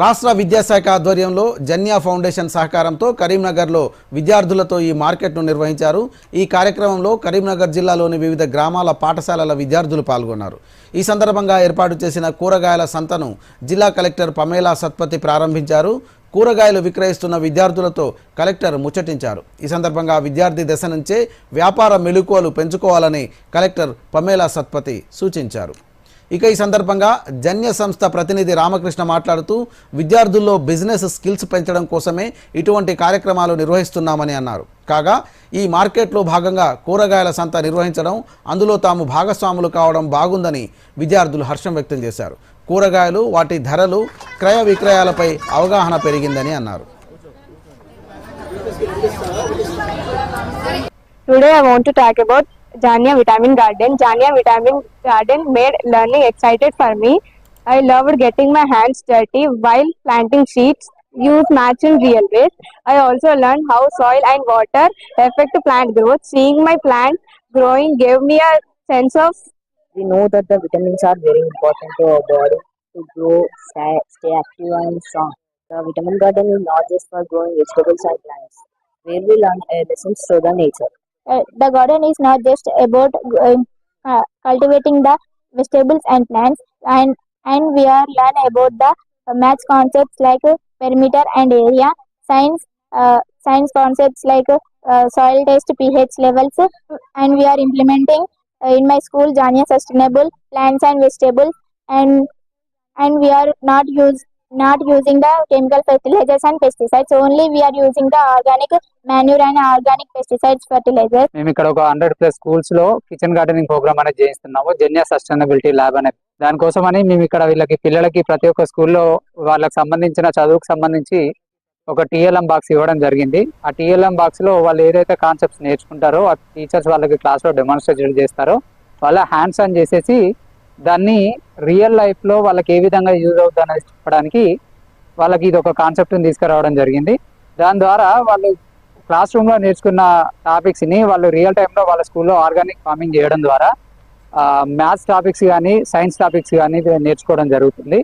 రాష్ట్ర విద్యాశాఖ ఆధ్వర్యంలో జన్యా ఫౌండేషన్ సహకారంతో కరీంనగర్లో విద్యార్థులతో ఈ మార్కెట్ను నిర్వహించారు. ఈ కార్యక్రమంలో కరీంనగర్ జిల్లాలోని వివిధ గ్రామాల పాఠశాలల విద్యార్థులు పాల్గొన్నారు. ఈ సందర్భంగా ఏర్పాటు చేసిన కూరగాయల సంతను జిల్లా కలెక్టర్ పమేలా సత్పతి ప్రారంభించారు. కూరగాయలు విక్రయిస్తున్న విద్యార్థులతో కలెక్టర్ ముచ్చటించారు. ఈ సందర్భంగా విద్యార్థి దశ నుంచే వ్యాపార మెలుకువలు పెంచుకోవాలని కలెక్టర్ పమేలా సత్పతి సూచించారు. ఇక ఈ సందర్భంగా జన్య సంస్థ ప్రతినిధి రామకృష్ణ మాట్లాడుతూ విద్యార్థుల్లో బిజినెస్ స్కిల్స్ పెంచడం కోసమే ఇటువంటి కార్యక్రమాలు నిర్వహిస్తున్నామని అన్నారు. కాగా ఈ మార్కెట్లో భాగంగా కూరగాయల సంత నిర్వహించడం అందులో తాము భాగస్వాములు కావడం బాగుందని విద్యార్థులు హర్షం వ్యక్తం చేశారు. కూరగాయలు వాటి ధరలు క్రయ విక్రయాలపై అవగాహన పెరిగిందని అన్నారు. Today I want to talk about Janya Vitamin Garden. Janya Vitamin Garden made learning excited for me. I loved getting my hands dirty while planting seeds. Use natural real waste. I also learned how soil and water affect plant growth. Seeing my plant growing gave me a sense of we know that the vitamins are very important to our body to grow, stay, stay active and strong. The vitamin garden is not just for growing vegetables and plants, where we learn lessons through the nature. Uh, the garden is not just about uh, uh, cultivating the vegetables and plants and and we are learn about the uh, maths concepts like perimeter and area science uh, science concepts like soil test ph levels and we are implementing in my school janya sustainable plants and vegetables and and we are not use not using the chemical fertilizers and pesticides. Only we are using the organic manure and organic pesticides fertilizers మేము ఇక్కడ ఒక hundred plus స్కూల్స్లో kitchen gardening programme అనేది చేయిస్తున్నాము. జన్య sustainability lab అనేది. దానికోసమని మేము ఇక్కడ వీళ్ళకి పిల్లలకి ప్రతి ఒక్క స్కూల్లో వాళ్ళకి సంబంధించిన చదువుకు సంబంధించి ఒక టీఎల్ఎం బాక్స్ ఇవ్వడం జరిగింది. ఆ టీఎల్ఎం బాక్స్లో వాళ్ళు ఏదైతే కాన్సెప్ట్స్ నేర్చుకుంటారో ఆ టీచర్స్ వాళ్ళకి క్లాస్లో డెమాన్స్ట్రేట్ చేస్తారో. వాళ్ళ హ్యాండ్స్ ఆన్ చేసేసి దాన్ని రియల్ లైఫ్లో వాళ్ళకి ఏ విధంగా యూజ్ అవుతుంది అనేది చెప్పడానికి వాళ్ళకి ఇది ఒక కాన్సెప్ట్ని తీసుకురావడం జరిగింది. దాని ద్వారా వాళ్ళు క్లాస్ రూమ్లో నేర్చుకున్న టాపిక్స్ని వాళ్ళు రియల్ టైంలో వాళ్ళ స్కూల్లో ఆర్గానిక్ ఫార్మింగ్ చేయడం ద్వారా మ్యాథ్స్ టాపిక్స్ కానీ సైన్స్ టాపిక్స్ కానీ నేర్చుకోవడం జరుగుతుంది.